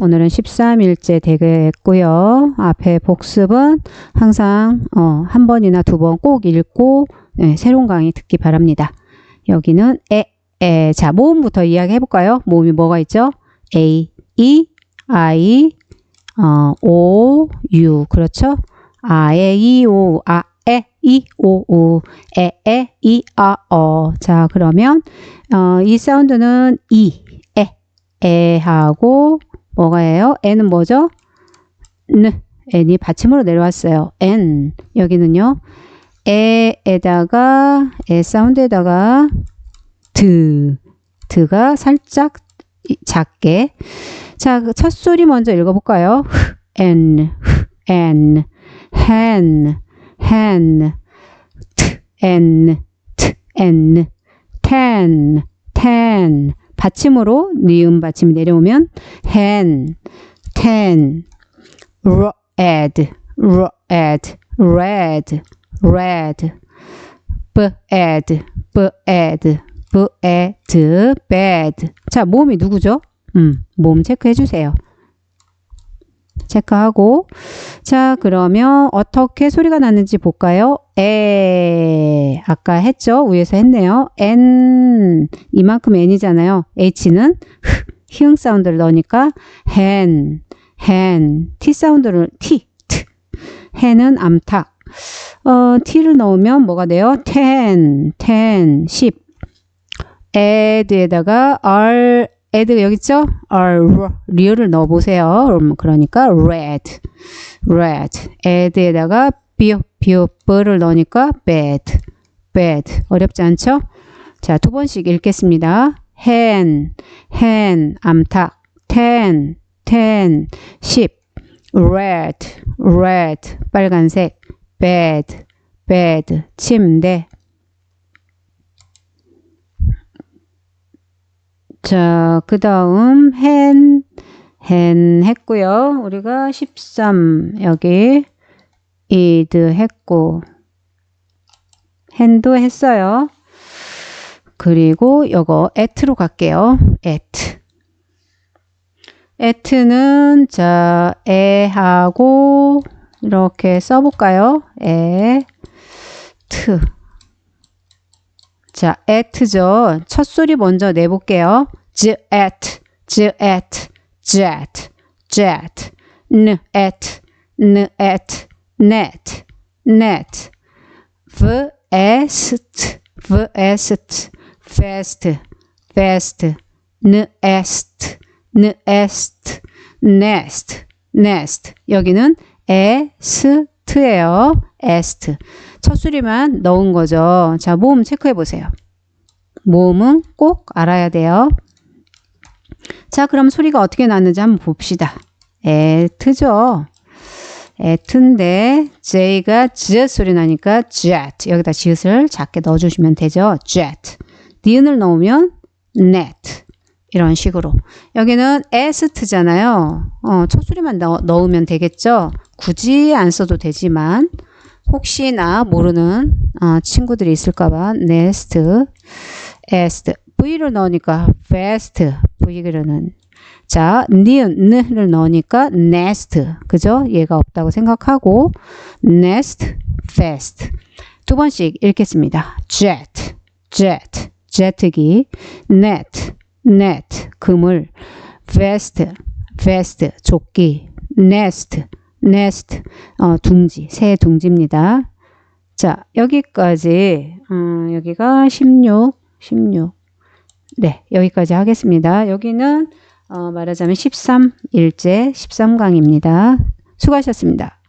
오늘은 13일째 되겠고요. 앞에 복습은 항상 어, 한 번이나 두 번 꼭 읽고 네, 새로운 강의 듣기 바랍니다. 여기는 에, 에. 자, 모음부터 이야기해 볼까요? 모음이 뭐가 있죠? A, E, I, 어, O, U. 그렇죠? 아, 에, 이, 오, 아, 에, 이, 오, 우, 에, 에, 이, 아, 어. 자, 그러면 어, 이 사운드는 이, 에, 에하고 뭐가예요? n은 뭐죠? n, n이 받침으로 내려왔어요. n 여기는요. 에에다가 에 사운드에다가 드, 드가 살짝 작게. 자, 그첫 소리 먼저 읽어볼까요? n, n, hen, hen, t, n, t, n, ten, ten. 받침으로 니은 받침이 내려오면 hen, ten, red, red, red, red, bad, bad, bad, bad. 자, 모음이 누구죠? 음, 모음 체크해 주세요. 체크하고 자 그러면 어떻게 소리가 나는지 볼까요? 에 아까 했죠? 위에서 했네요. n 이만큼 n이잖아요. h는 히응 사운드를 넣으니까 hen, hen, t 사운드를 t, t. hen은 암탉. 어, t를 넣으면 뭐가 돼요? ten, ten, 10. add에다가 r add 여기 있죠? r 리얼을 넣어 보세요. 그러니까 red, red. add에다가 비오 비오 버를 넣으니까 bad, bad. 어렵지 않죠? 자, 두 번씩 읽겠습니다. hen, hen, 암탉, ten, ten, 10, red, red, 빨간색, bed, bed, 침대. 자, 그 다음 hen, hen 했고요. 우리가 13 여기 id 했고 hand도 했어요. 그리고 요거 at로 갈게요. at. at는 자, 에하고 이렇게 써볼까요? 에, 트. 자, at죠. 첫 소리 먼저 내볼게요. j at, j at, jet, jet, n at, n at, net, net, vest, vest, fast, fast, nest, nest, nest, nest. 여기는 est 예요. est. 첫 소리만 넣은 거죠. 자, 모음 체크해 보세요. 모음은 꼭 알아야 돼요. 자, 그럼 소리가 어떻게 나는지 한번 봅시다. 에트죠. 에트인데 J가 j 소리 나니까 jet. 여기다 지읒을 작게 넣어 주시면 되죠. jet. 니은을 넣으면 net. 이런 식으로. 여기는 에스트잖아요. 어, 첫 소리만 넣, 넣으면 되겠죠. 굳이 안 써도 되지만 혹시나 모르는 어, 친구들이 있을까봐 nest, est, v를 넣으니까 fast, v는 자 는을 넣으니까 nest, 그죠? 얘가 없다고 생각하고 nest, fast 두 번씩 읽겠습니다. jet, jet, 제트기, net, net, 그물, vest, vest, 조끼, nest, nest, 어, 둥지, 새 둥지입니다. 자, 여기까지, 음, 여기가 16, 16. 네, 여기까지 하겠습니다. 여기는, 어, 말하자면 13일째 13강입니다. 수고하셨습니다.